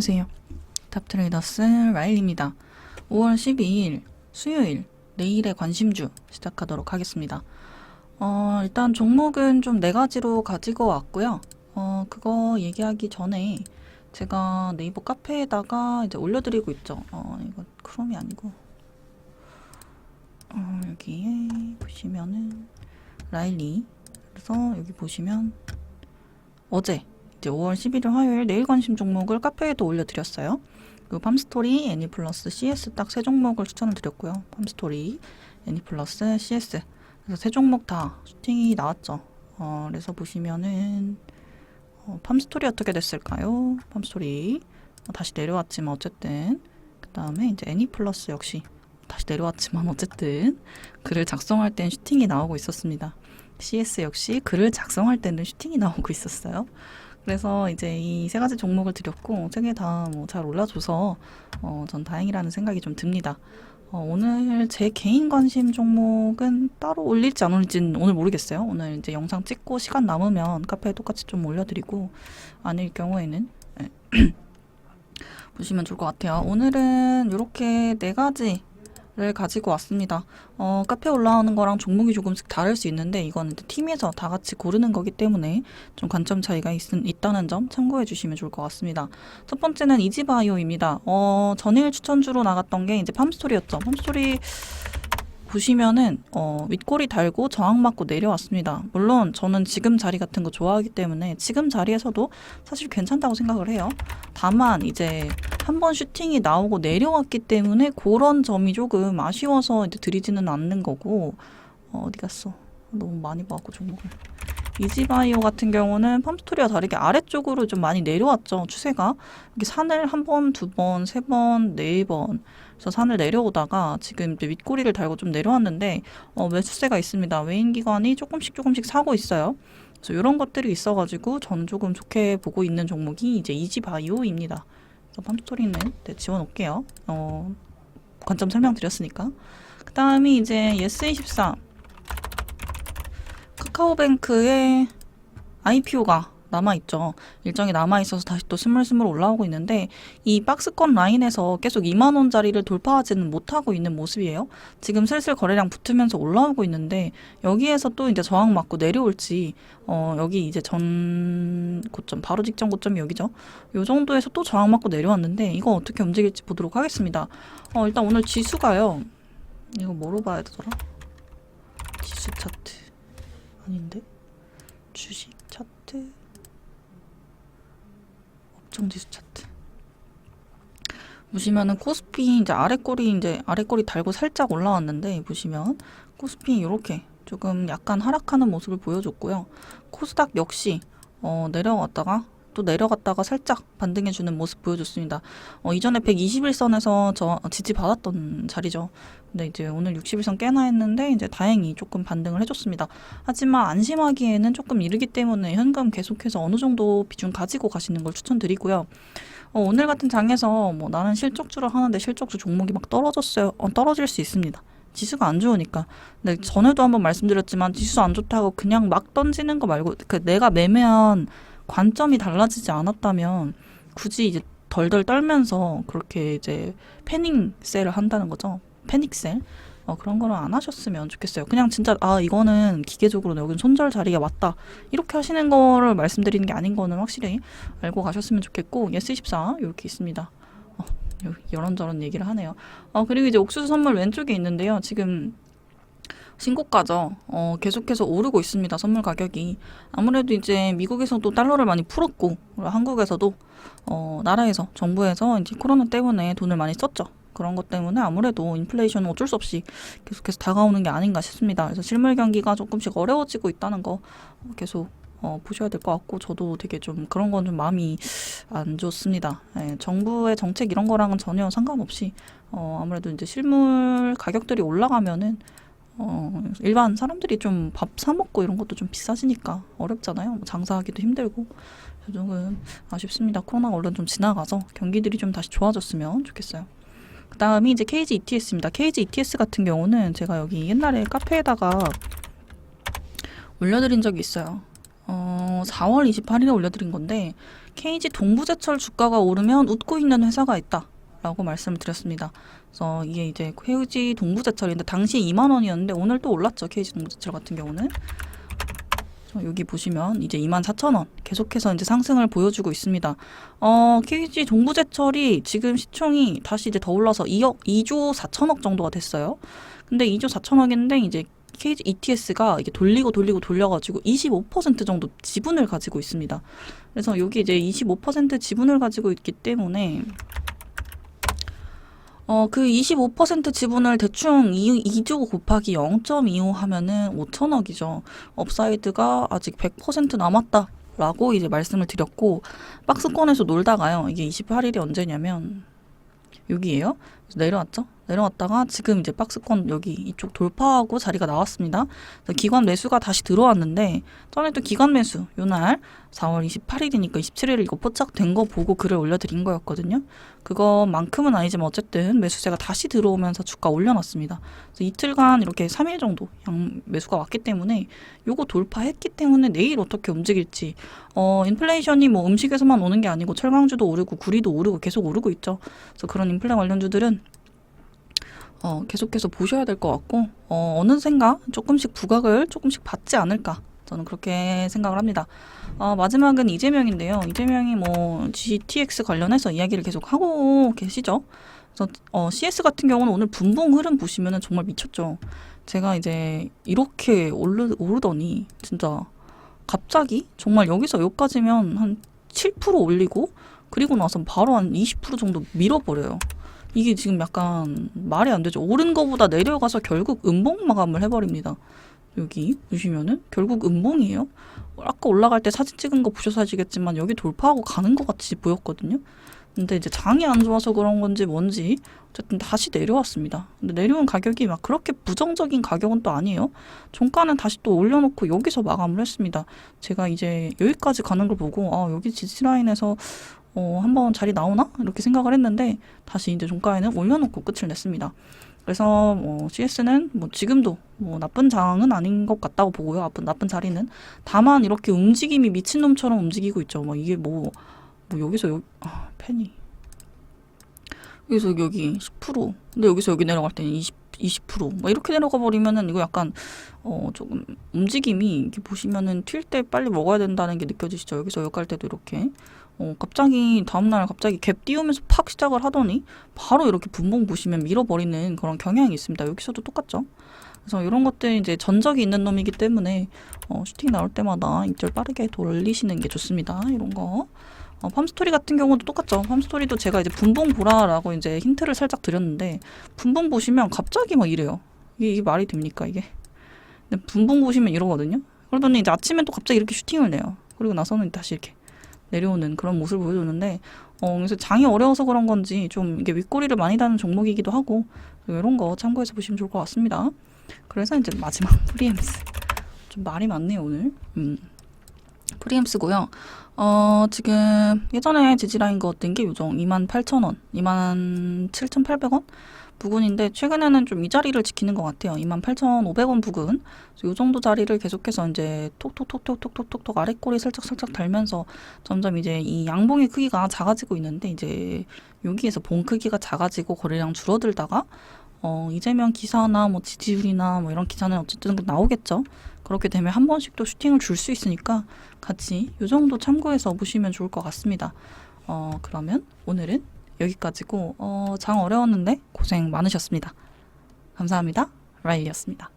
안녕하세요. 탑트레이더스 라일입니다. 5월 12일 수요일 내일의 관심주 시작하도록 하겠습니다. 어, 일단 종목은 좀 네 가지로 가지고 왔고요. 어, 그거 얘기하기 전에 제가 네이버 카페에다가 이제 올려드리고 있죠. 어, 이거 크롬이 아니고. 어, 여기에 보시면은 라일리. 그래서 여기 보시면 어제 이제 5월 11일 화요일 내일 관심 종목을 카페에도 올려드렸어요. 그리고 팜스토리, 애니플러스, CS 딱 세 종목을 추천을 드렸고요. 팜스토리, 애니플러스, CS 그래서 세 종목 다 슈팅이 나왔죠. 어, 그래서 보시면은 어, 팜스토리 어떻게 됐을까요? 팜스토리 어, 다시 내려왔지만 어쨌든 그 다음에 이제 애니플러스 역시 다시 내려왔지만 어쨌든 글을 작성할 땐 슈팅이 나오고 있었습니다. CS 역시 글을 작성할 때는 슈팅이 나오고 있었어요. 그래서 이제 이 세 가지 종목을 드렸고 세 개 다 뭐 잘 올라줘서 어, 전 다행이라는 생각이 좀 듭니다. 어, 오늘 제 개인 관심 종목은 따로 올릴지 안 올릴지는 오늘 모르겠어요. 오늘 이제 영상 찍고 시간 남으면 카페에 똑같이 좀 올려드리고 아닐 경우에는 네. 보시면 좋을 것 같아요. 오늘은 이렇게 네 가지 를 가지고 왔습니다. 어, 카페 올라오는 거랑 종목이 조금씩 다를 수 있는데 이거는 팀에서 다 같이 고르는 거기 때문에 좀 관점 차이가 있, 있다는 점 참고해 주시면 좋을 것 같습니다. 첫 번째는 이지바이오입니다. 어, 전일 추천주로 나갔던 게 이제 팜스토리였죠. 팜스토리 보시면은 어, 윗꼬리 달고 저항 맞고 내려왔습니다. 물론 저는 지금 자리 같은 거 좋아하기 때문에 지금 자리에서도 사실 괜찮다고 생각을 해요. 다만 이제 한 번 슈팅이 나오고 내려왔기 때문에 그런 점이 조금 아쉬워서 이제 들이지는 않는 거고 어, 어디 갔어? 너무 많이 봐갖고 종목을. 이지바이오 같은 경우는 펌스토리와 다르게 아래쪽으로 좀 많이 내려왔죠 추세가 이게 산을 한 번, 두 번, 세 번, 네 번. 그래서 산을 내려오다가 지금 이제 윗꼬리를 달고 좀 내려왔는데 어, 매수세가 있습니다. 외인 기관이 조금씩 조금씩 사고 있어요. 그래서 이런 것들이 있어가지고 저는 조금 좋게 보고 있는 종목이 이제 이지바이오입니다. 그래서 팜스토리는 네, 지워놓을게요. 어, 관점 설명드렸으니까. 그 다음이 이제 예스24 카카오뱅크의 IPO가 남아있죠. 일정이 남아있어서 다시 또 스물스물 올라오고 있는데 이 박스권 라인에서 계속 2만원짜리를 돌파하지는 못하고 있는 모습이에요. 지금 슬슬 거래량 붙으면서 올라오고 있는데 여기에서 또 이제 저항 맞고 내려올지 어 여기 이제 전 고점 바로 직전 고점이 여기죠. 요 정도에서 또 저항 맞고 내려왔는데 이거 어떻게 움직일지 보도록 하겠습니다. 어 일단 오늘 지수가요. 이거 뭐로 봐야 되더라? 지수 차트 아닌데? 주식 차트? 업종 지수 차트. 보시면은 코스피 이제 아래 꼬리 이제 아래 꼬리 달고 살짝 올라왔는데 보시면 코스피 이렇게 조금 약간 하락하는 모습을 보여줬고요. 코스닥 역시 어, 내려갔다가 또 내려갔다가 살짝 반등해주는 모습 보여줬습니다. 어, 이전에 121선에서 저 지지 받았던 자리죠. 근데 이제 오늘 60일선 깨나 했는데 이제 다행히 조금 반등을 해줬습니다. 하지만 안심하기에는 조금 이르기 때문에 현금 계속해서 어느 정도 비중 가지고 가시는 걸 추천드리고요. 어, 오늘 같은 장에서 뭐 나는 실적주를 하는데 실적주 종목이 막 떨어졌어요. 어, 떨어질 수 있습니다. 지수가 안 좋으니까. 근데 전에도 한번 말씀드렸지만 지수 안 좋다고 그냥 막 던지는 거 말고 그 내가 매매한 관점이 달라지지 않았다면 굳이 이제 덜덜 떨면서 그렇게 이제 패닝 셀을 한다는 거죠. 패닉셀. 어, 그런 거는 안 하셨으면 좋겠어요. 그냥 진짜 아 이거는 기계적으로 여기 손절 자리가 맞다 이렇게 하시는 거를 말씀드리는 게 아닌 거는 확실히 알고 가셨으면 좋겠고 예스 24 이렇게 있습니다. 어, 요- 이런저런 얘기를 하네요. 어, 그리고 이제 옥수수 선물 왼쪽에 있는데요. 지금 신고가죠. 어, 계속해서 오르고 있습니다. 선물 가격이. 아무래도 이제 미국에서도 달러를 많이 풀었고, 한국에서도, 어, 나라에서, 정부에서 이제 코로나 때문에 돈을 많이 썼죠. 그런 것 때문에 아무래도 인플레이션은 어쩔 수 없이 계속해서 다가오는 게 아닌가 싶습니다. 그래서 실물 경기가 조금씩 어려워지고 있다는 거 계속 어, 보셔야 될 것 같고 저도 되게 좀 그런 건 좀 마음이 안 좋습니다. 예, 정부의 정책 이런 거랑은 전혀 상관없이 어, 아무래도 이제 실물 가격들이 올라가면은 어, 일반 사람들이 좀 밥 사 먹고 이런 것도 좀 비싸지니까 어렵잖아요. 뭐 장사하기도 힘들고 조금 아쉽습니다. 코로나가 얼른 좀 지나가서 경기들이 좀 다시 좋아졌으면 좋겠어요. 그 다음이 이제 KG ETS입니다. KG ETS 같은 경우는 제가 여기 옛날에 카페에다가 올려드린 적이 있어요. 어, 4월 28일에 올려드린 건데 KG 동부제철 주가가 오르면 웃고 있는 회사가 있다 라고 말씀을 드렸습니다. 그래서 이게 이제 KG 동부제철인데 당시 2만 원이었는데 오늘 또 올랐죠. KG 동부제철 같은 경우는. 여기 보시면 이제 2만 4천 원 계속해서 이제 상승을 보여주고 있습니다. 어, KG 동부제철이 지금 시총이 다시 이제 더 올라서 2억 2조 4천억 정도가 됐어요. 근데 2조 4천억인데 이제 KG ETS가 이게 돌리고 돌리고 돌려가지고 25% 정도 지분을 가지고 있습니다. 그래서 여기 이제 25% 지분을 가지고 있기 때문에 어, 그 25% 지분을 대충 2, 2조 곱하기 0.25 하면은 5천억이죠. 업사이드가 아직 100% 남았다. 라고 이제 말씀을 드렸고, 박스권에서 놀다가요. 이게 28일이 언제냐면, 여기에요. 내려왔죠? 내려왔다가 지금 이제 박스권 여기 이쪽 돌파하고 자리가 나왔습니다. 기관 매수가 다시 들어왔는데 전에 또 기관 매수 요날 4월 28일이니까 27일 이거 포착된 거 보고 글을 올려드린 거였거든요. 그거만큼은 아니지만 어쨌든 매수세가 다시 들어오면서 주가 올려놨습니다. 그래서 이틀간 이렇게 3일 정도 양 매수가 왔기 때문에 요거 돌파했기 때문에 내일 어떻게 움직일지 어 인플레이션이 뭐 음식에서만 오는 게 아니고 철강주도 오르고 구리도 오르고 계속 오르고 있죠. 그래서 그런 인플레 관련주들은 어, 계속해서 보셔야 될 것 같고 어, 어느샌가 조금씩 부각을 조금씩 받지 않을까 저는 그렇게 생각을 합니다. 어, 마지막은 이재명인데요. 이재명이 뭐 GTX 관련해서 이야기를 계속 하고 계시죠. 그래서 어, CS 같은 경우는 오늘 분봉 흐름 보시면은 정말 미쳤죠. 제가 이제 이렇게 오르, 오르더니 진짜 갑자기 정말 여기서 여기까지면 한 7% 올리고 그리고 나서 바로 한 20% 정도 밀어버려요. 이게 지금 약간 말이 안 되죠. 오른 거보다 내려가서 결국 음봉 마감을 해버립니다. 여기 보시면은 결국 음봉이에요. 아까 올라갈 때 사진 찍은 거 보셔서 아시겠지만 여기 돌파하고 가는 것 같이 보였거든요. 근데 이제 장이 안 좋아서 그런 건지 뭔지 어쨌든 다시 내려왔습니다. 근데 내려온 가격이 막 그렇게 부정적인 가격은 또 아니에요. 종가는 다시 또 올려놓고 여기서 마감을 했습니다. 제가 이제 여기까지 가는 걸 보고 아 여기 지지라인에서 어, 한번 자리 나오나? 이렇게 생각을 했는데 다시 이제 종가에는 올려놓고 끝을 냈습니다. 그래서 뭐 CS는 뭐 지금도 뭐 나쁜 장은 아닌 것 같다고 보고요. 나쁜 나쁜 자리는 다만 이렇게 움직임이 미친 놈처럼 움직이고 있죠. 뭐 이게 뭐, 뭐 여기서 여기 아, 펜이 여기서 여기 10% 근데 여기서 여기 내려갈 때는 20 20%뭐 이렇게 내려가 버리면은 이거 약간 어 조금 움직임이 이렇게 보시면은 튈 때 빨리 먹어야 된다는 게 느껴지시죠? 여기서 여기 갈 때도 이렇게 어 갑자기 다음날 갑자기 갭 띄우면서 팍 시작을 하더니 바로 이렇게 분봉 보시면 밀어버리는 그런 경향이 있습니다. 여기서도 똑같죠? 그래서 이런 것들 이제 전적이 있는 놈이기 때문에 어, 슈팅 나올 때마다 입절 빠르게 돌리시는 게 좋습니다. 이런 거. 어, 팜스토리 같은 경우도 똑같죠. 팜스토리도 제가 이제 분봉 보라라고 이제 힌트를 살짝 드렸는데 분봉 보시면 갑자기 막 이래요. 이게, 이게 말이 됩니까 이게? 근데 분봉 보시면 이러거든요. 그러더니 이제 아침엔 또 갑자기 이렇게 슈팅을 내요. 그리고 나서는 다시 이렇게 내려오는 그런 모습을 보여주는데 어, 그래서 장이 어려워서 그런 건지 좀 이게 윗꼬리를 많이 다는 종목이기도 하고 이런 거 참고해서 보시면 좋을 것 같습니다. 그래서 이제 마지막 프리엠스 좀 말이 많네요 오늘. 음. 프리엠스고요. 어, 지금 예전에 지지라인 거었던 게 요정 28,000원, 27,800원 부근인데 최근에는 좀 이 자리를 지키는 것 같아요. 28,500원 부근. 요 정도 자리를 계속해서 이제 톡톡톡톡톡톡톡 아래꼬리 살짝 살짝 달면서 점점 이제 이 양봉의 크기가 작아지고 있는데 이제 여기에서 봉 크기가 작아지고 거래량 줄어들다가 어, 이재명 기사나 뭐 지지율이나 뭐 이런 기사는 어쨌든 나오겠죠. 그렇게 되면 한 번씩 또 슈팅을 줄 수 있으니까 같이 요 정도 참고해서 보시면 좋을 것 같습니다. 어, 그러면 오늘은 여기까지고, 어, 장 어려웠는데 고생 많으셨습니다. 감사합니다. 라일이었습니다.